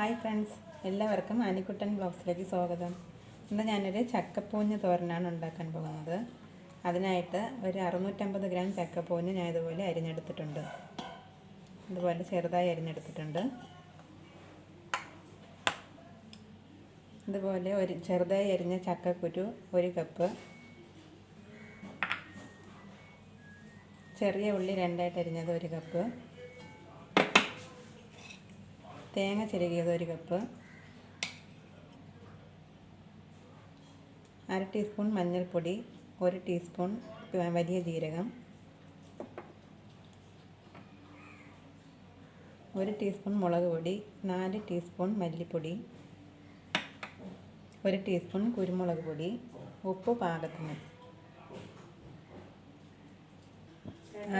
Hi friends എല്ലാവർക്കും ആനിക്കുട്ടൻ ബ്ലോഗ്സിലേക്ക് സ്വാഗതം. ഇന്ന് ഞാനൊരു ചക്കപ്പൂഞ്ഞ് തോരനാണ് ഉണ്ടാക്കാൻ പോകുന്നത്. അതിനായിട്ട് ഒരു അറുന്നൂറ്റമ്പത് ഗ്രാം ചക്കപ്പൂഞ്ഞ് ഞാൻ ഇതുപോലെ അരിഞ്ഞെടുത്തിട്ടുണ്ട്. ഇതുപോലെ ചെറുതായി അരിഞ്ഞെടുത്തിട്ടുണ്ട്. ഇതുപോലെ ഒരു ചെറുതായി അരിഞ്ഞ ചക്കക്കുരു ഒരു കപ്പ്. ചെറിയ ഉള്ളി രണ്ടായിട്ട് അരിഞ്ഞത് ഒരു കപ്പ്. തേങ്ങ ചിരകിയത് ഒരു കപ്പ്. അര ടീസ്പൂൺ മഞ്ഞൾപ്പൊടി ഒരു ടീസ്പൂൺ വലിയ ജീരകം ഒരു ടീസ്പൂൺ മുളക് പൊടി നാല് ടീസ്പൂൺ മല്ലിപ്പൊടി ഒരു ടീസ്പൂൺ കുരുമുളക് പൊടി ഉപ്പ് പാകത്തിന്.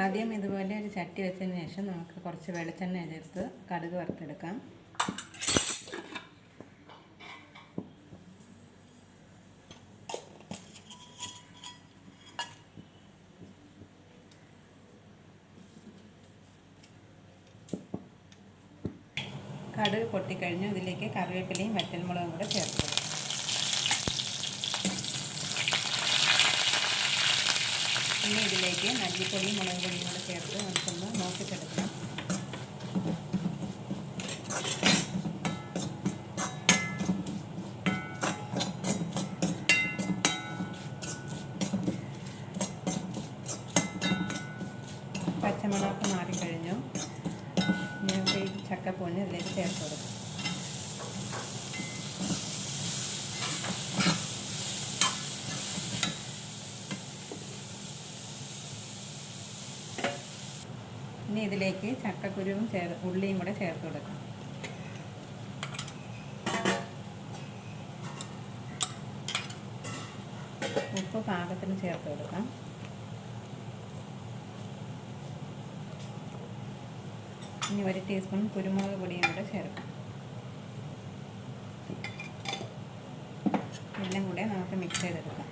ആദ്യം ഇതുപോലെ ഒരു ചട്ടി വെച്ചതിന് ശേഷം നമുക്ക് കുറച്ച് വെളിച്ചെണ്ണ ചേർത്ത് കടുക് വറുത്തെടുക്കാം. കടുക് പൊട്ടിക്കഴിഞ്ഞു ഇതിലേക്ക് കറിവേപ്പിലയും വറ്റൽമുളകും കൂടെ ചേർത്ത് ഇനി ഇതിലേക്ക് മല്ലിപ്പൊടിയും മുളക് പൊടിയും കൂടെ ചേർത്ത് നമുക്കൊന്ന് നോക്കിച്ചെടുക്കണം പച്ചമുളക് മാറിക്കഴിഞ്ഞു. ഞങ്ങൾക്ക് ഈ ചക്കപ്പൊണ്ണി ഇതിലേക്ക് ചേർത്ത് കൊടുക്കും. ഇനി ഇതിലേക്ക് ചക്കക്കുരുവും ചേർ ഉള്ളിയും കൂടെ ചേർത്ത് കൊടുക്കാം. ഉപ്പ് പാകത്തിന് ചേർത്ത് കൊടുക്കാം. ഇനി ഒരു ടീസ്പൂൺ കുരുമുളക് പൊടിയും കൂടെ ചേർക്കാം. എല്ലാം കൂടെ നമുക്ക് മിക്സ് ചെയ്തെടുക്കാം.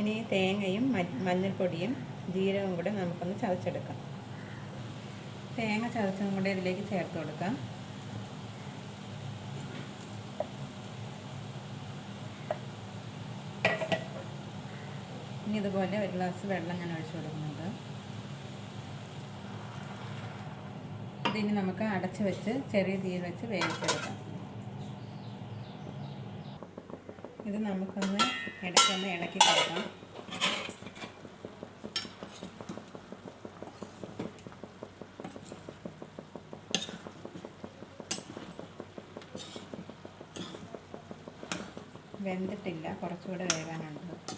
ഇനി തേങ്ങയും മഞ്ഞൾപ്പൊടിയും ജീരകവും കൂടെ നമുക്കൊന്ന് ചതച്ചെടുക്കാം. തേങ്ങ ചതച്ചതും കൂടെ ഇതിലേക്ക് ചേർത്ത് കൊടുക്കാം. ഇനി ഇതുപോലെ ഒരു ഗ്ലാസ് വെള്ളം ഞാൻ ഒഴിച്ചു കൊടുക്കുന്നുണ്ട്. ഇതിനി നമുക്ക് അടച്ചു വെച്ച് ചെറിയ തീയിൽ വെച്ച് വേവിച്ചെടുക്കാം. ഇത് നമുക്കൊന്ന് ഇടയ്ക്കൊന്ന് ഇളക്കി കൊടുക്കാം. വെന്തിട്ടില്ല. കുറച്ചുകൂടെ വേകാനുണ്ട്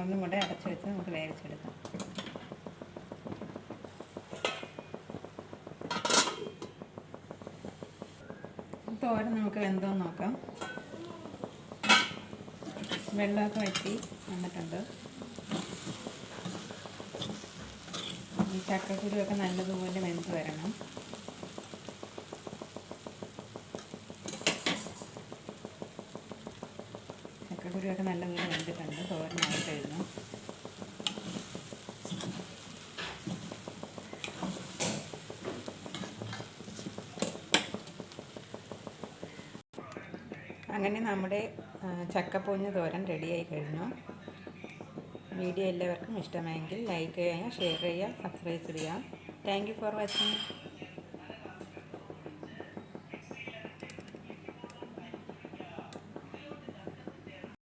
ഒന്നും കൂടെ അടച്ചു വെച്ച് നമുക്ക് വേവിച്ചെടുക്കാം. തോരൻ നമുക്ക് വെന്തോ നോക്കാം. വെള്ളമൊക്കെ വറ്റി വന്നിട്ടുണ്ട്. ഈ ചക്കക്കുരുവൊക്കെ നല്ലതുപോലെ വെന്ത് വരണം. ചക്കക്കുരുവൊക്കെ നല്ലതുപോലെ വെന്തിട്ടുണ്ട് തോരനായി കഴിഞ്ഞു. അങ്ങനെ നമ്മുടെ ചക്കപ്പൂഞ്ഞ് തോരൻ റെഡിയായി കഴിഞ്ഞു. വീഡിയോ എല്ലാവർക്കും ഇഷ്ടമായെങ്കിൽ ലൈക്ക് ചെയ്യുക ഷെയർ ചെയ്യുക സബ്സ്ക്രൈബ് ചെയ്യുക. Thank for watching.